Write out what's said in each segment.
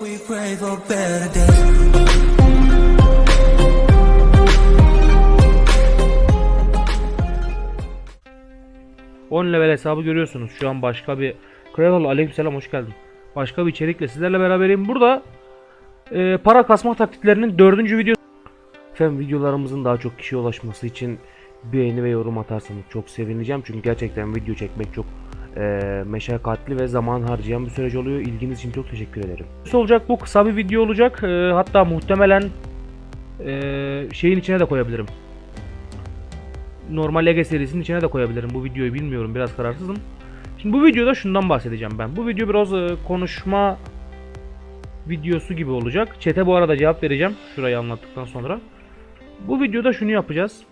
We pray for better days. On level hesabı görüyorsunuz. Şu an başka bir Kral aleykümselam hoş geldin. Başka bir içerikle sizlerle beraberim. Burada e, para kasma taktiklerinin dördüncü video. Efendim videolarımızın daha çok kişiye ulaşması için beğeni ve yorum atarsanız çok sevineceğim. Çünkü gerçekten video çekmek çok e, meşakkatli ve zaman harcayan bir süreç oluyor. İlginiz için çok teşekkür ederim. Nasıl olacak bu kısa bir video olacak. E, hatta muhtemelen e, şeyin içine de koyabilirim normal Ege serisinin içine de koyabilirim. Bu videoyu bilmiyorum biraz kararsızım. Şimdi bu videoda şundan bahsedeceğim ben. Bu video biraz e, konuşma videosu gibi olacak. Çete bu arada cevap vereceğim. Şurayı anlattıktan sonra. Bu videoda şunu yapacağız.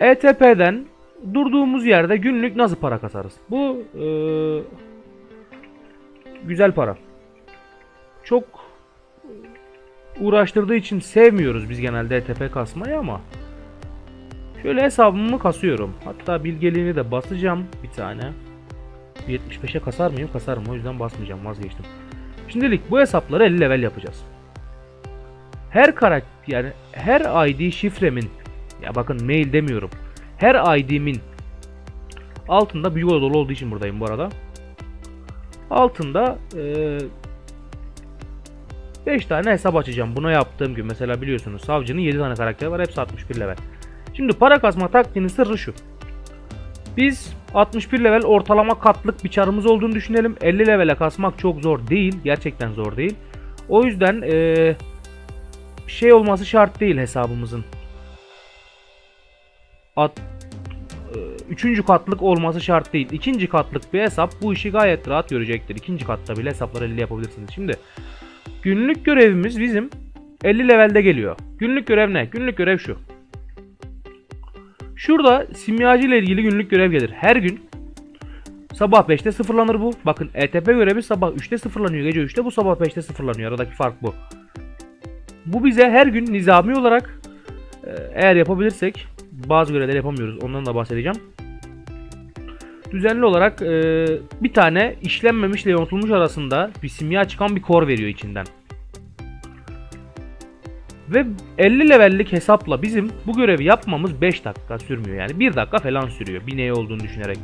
ETP'den durduğumuz yerde günlük nasıl para kasarız? Bu e, güzel para. Çok uğraştırdığı için sevmiyoruz biz genelde ETP kasmayı ama Şöyle hesabımı kasıyorum. Hatta bilgeliğini de basacağım bir tane. 75'e kasar mıyım? Kasarım. O yüzden basmayacağım. Vazgeçtim. Şimdilik bu hesapları 50 level yapacağız. Her karakter yani her ID şifremin ya bakın mail demiyorum. Her ID'min altında büyük oda dolu olduğu için buradayım bu arada. Altında eee 5 tane hesap açacağım. Buna yaptığım gibi mesela biliyorsunuz savcının 7 tane karakteri var. Hepsi 61 level. Şimdi para kasma taktiğinin sırrı şu. Biz 61 level ortalama katlık bir çarımız olduğunu düşünelim. 50 levele kasmak çok zor değil. Gerçekten zor değil. O yüzden eee, şey olması şart değil hesabımızın. At, eee, üçüncü katlık olması şart değil. İkinci katlık bir hesap bu işi gayet rahat görecektir. İkinci katta bile hesapları 50 yapabilirsiniz. Şimdi günlük görevimiz bizim 50 levelde geliyor. Günlük görev ne? Günlük görev şu. Şurada simyacı ile ilgili günlük görev gelir. Her gün sabah 5'te sıfırlanır bu. Bakın ETP görevi sabah 3'te sıfırlanıyor. Gece 3'te bu sabah 5'te sıfırlanıyor. Aradaki fark bu. Bu bize her gün nizami olarak e, eğer yapabilirsek bazı görevleri yapamıyoruz. Ondan da bahsedeceğim. Düzenli olarak e, bir tane işlenmemişle yontulmuş arasında bir simya çıkan bir kor veriyor içinden. Ve 50 levellik hesapla bizim bu görevi yapmamız 5 dakika sürmüyor. Yani 1 dakika falan sürüyor bir neye olduğunu düşünerek.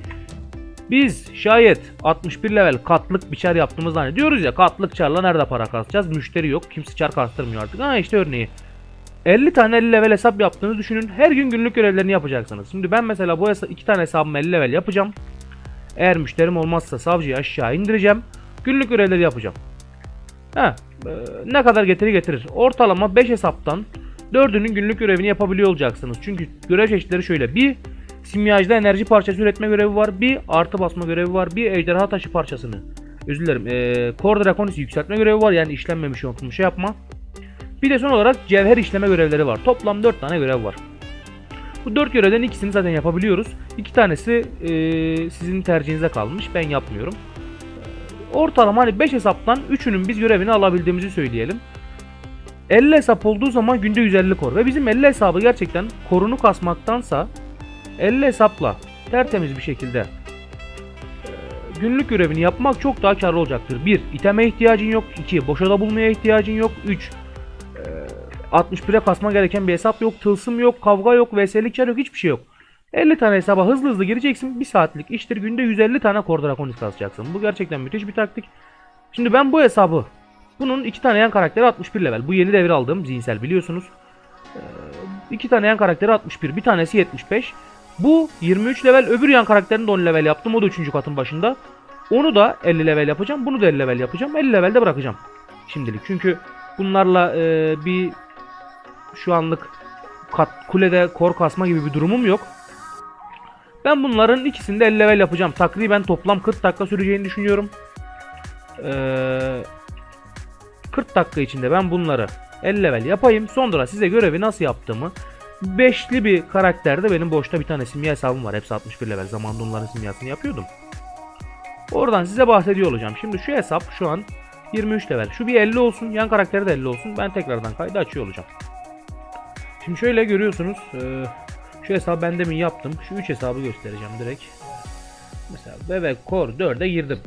Biz şayet 61 level katlık bir çar yaptığımızda hani diyoruz ya katlık çarla nerede para kasacağız? Müşteri yok. Kimse çar kastırmıyor artık. Ha işte örneği. 50 tane 50 level hesap yaptığınızı düşünün. Her gün günlük görevlerini yapacaksınız. Şimdi ben mesela bu hesa- iki tane hesabımı 50 level yapacağım. Eğer müşterim olmazsa savcıyı aşağı indireceğim. Günlük görevleri yapacağım. Ha, e, ne kadar getiri getirir? Ortalama 5 hesaptan 4'ünün günlük görevini yapabiliyor olacaksınız. Çünkü görev çeşitleri şöyle. Bir simyacıda enerji parçası üretme görevi var. Bir artı basma görevi var. Bir ejderha taşı parçasını. Özür dilerim. E, Core yükseltme görevi var. Yani işlenmemiş yontulmuş şey yapma. Bir de son olarak cevher işleme görevleri var. Toplam 4 tane görev var. Bu 4 görevden ikisini zaten yapabiliyoruz. 2 tanesi e, sizin tercihinize kalmış. Ben yapmıyorum. Ortalama hani 5 hesaptan 3'ünün biz görevini alabildiğimizi söyleyelim. 50 hesap olduğu zaman günde 150 kor. Ve bizim 50 hesabı gerçekten korunu kasmaktansa 50 hesapla tertemiz bir şekilde e, günlük görevini yapmak çok daha karlı olacaktır. 1. iteme ihtiyacın yok. 2. Boşada bulmaya ihtiyacın yok. 3. 61'e kasma gereken bir hesap yok. Tılsım yok. Kavga yok. Veselik çar yok. Hiçbir şey yok. 50 tane hesaba hızlı hızlı gireceksin. 1 saatlik iştir. Günde 150 tane Core Draconis kasacaksın. Bu gerçekten müthiş bir taktik. Şimdi ben bu hesabı bunun iki tane yan karakteri 61 level. Bu yeni devir aldığım zihinsel biliyorsunuz. Ee, iki tane yan karakteri 61. Bir tanesi 75. Bu 23 level. Öbür yan karakterini de 10 level yaptım. O da 3. katın başında. Onu da 50 level yapacağım. Bunu da 50 level yapacağım. 50 levelde bırakacağım. Şimdilik. Çünkü bunlarla e, bir şu anlık kat, kulede kor kasma gibi bir durumum yok. Ben bunların ikisini de 50 level yapacağım. Takriben toplam 40 dakika süreceğini düşünüyorum. Ee, 40 dakika içinde ben bunları 50 level yapayım. Sonra size görevi nasıl yaptığımı Beşli bir karakterde benim boşta bir tane simya hesabım var. Hepsi 61 level. Zamanında onların simyasını yapıyordum. Oradan size bahsediyor olacağım. Şimdi şu hesap şu an 23 level. Şu bir 50 olsun. Yan karakteri de 50 olsun. Ben tekrardan kaydı açıyor olacağım. Şimdi şöyle görüyorsunuz. eee, şu hesabı ben demin yaptım. Şu 3 hesabı göstereceğim direkt. Mesela bebek core 4'e girdim.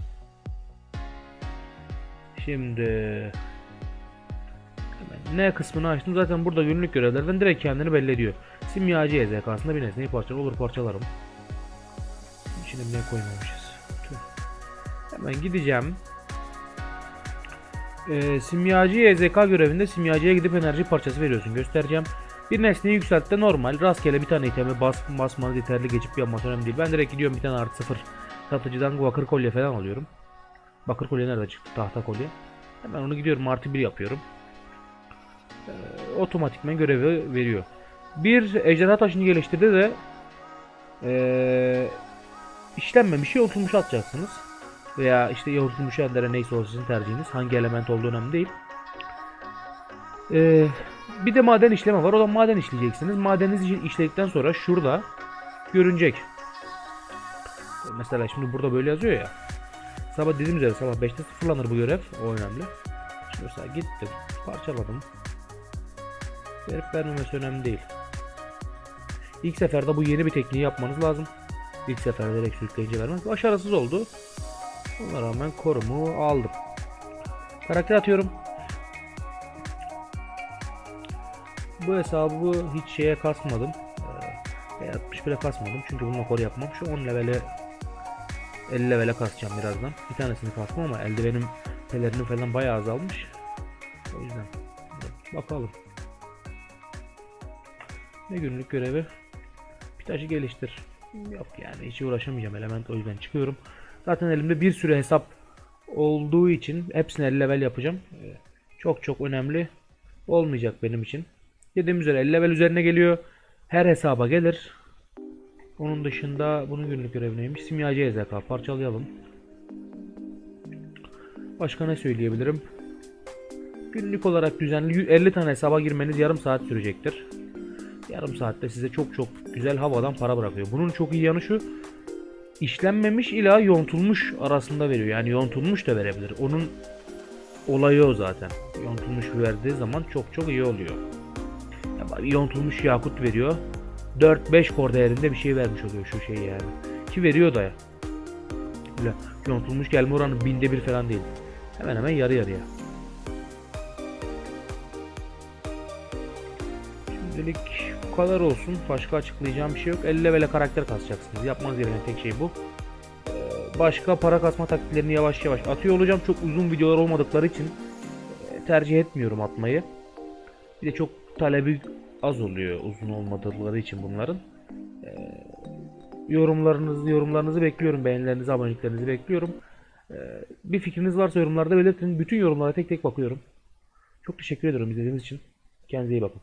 Şimdi N kısmını açtım. Zaten burada günlük görevlerden direkt kendini belli ediyor. Simyacı EZK'sında bir nesneyi parçalar olur parçalarım. İçine ne koymamışız. Tüh. Hemen gideceğim. Ee, simyacı EZK görevinde simyacıya gidip enerji parçası veriyorsun. Göstereceğim. Bir nesneyi yükseltte normal. Rastgele bir tane itemi bas, basmanız yeterli geçip yapması önemli değil. Ben direkt gidiyorum bir tane artı sıfır satıcıdan bakır kolye falan alıyorum. Bakır kolye nerede çıktı? Tahta kolye. Hemen onu gidiyorum artı bir yapıyorum. Ee, otomatikmen görevi veriyor. Bir ejderha taşını geliştirdi de ee, işlenmemiş yoğurtulmuş atacaksınız. Veya işte yoğurtulmuş ellere neyse o sizin tercihiniz. Hangi element olduğu önemli değil. Ee, bir de maden işleme var. O da maden işleyeceksiniz. Madeniniz işi- işledikten sonra şurada görünecek. Mesela şimdi burada böyle yazıyor ya. Sabah dediğim üzere sabah 5'te sıfırlanır bu görev. O önemli. Şimdi mesela gittim. Parçaladım. Verip vermemesi önemli değil. İlk seferde bu yeni bir tekniği yapmanız lazım. İlk seferde direkt sürükleyince vermez. Başarısız oldu. Ona rağmen korumu aldım. Karakter atıyorum. Bu hesabı hiç şeye kasmadım. Ee, veya 61'e kasmadım çünkü bununla koru yapmam. Şu 10 levele 50 levele kasacağım birazdan. Bir tanesini kastım ama elde benim pelerinim falan bayağı azalmış. O yüzden bakalım. Ne günlük görevi? Bir taşı geliştir. Yok yani hiç uğraşamayacağım element o yüzden çıkıyorum. Zaten elimde bir sürü hesap olduğu için hepsini 50 level yapacağım. Ee, Çok çok önemli olmayacak benim için. Dediğim üzere 50 level üzerine geliyor. Her hesaba gelir. Onun dışında bunun günlük görevi neymiş? Simyacı EZK parçalayalım. Başka ne söyleyebilirim? Günlük olarak düzenli 50 tane hesaba girmeniz yarım saat sürecektir. Yarım saatte size çok çok güzel havadan para bırakıyor. Bunun çok iyi yanı şu. İşlenmemiş ila yontulmuş arasında veriyor. Yani yontulmuş da verebilir. Onun olayı o zaten. Yontulmuş verdiği zaman çok çok iyi oluyor. Ya yontulmuş yakut veriyor. 4-5 kor değerinde bir şey vermiş oluyor şu şey yani. Ki veriyor da ya. Öyle yontulmuş gelme oranı binde bir falan değil. Hemen hemen yarı yarıya. Şimdilik kadar olsun. Başka açıklayacağım bir şey yok. 50 levele karakter kasacaksınız. Yapmanız gereken tek şey bu. Ee, Başka para kasma taktiklerini yavaş yavaş atıyor olacağım. Çok uzun videolar olmadıkları için e, tercih etmiyorum atmayı. Bir de çok talebi az oluyor uzun olmadıkları için bunların. Ee, yorumlarınızı yorumlarınızı bekliyorum. Beğenilerinizi, aboneliklerinizi bekliyorum. Ee, bir fikriniz varsa yorumlarda belirtin. Bütün yorumlara tek tek bakıyorum. Çok teşekkür ederim izlediğiniz için. Kendinize iyi bakın.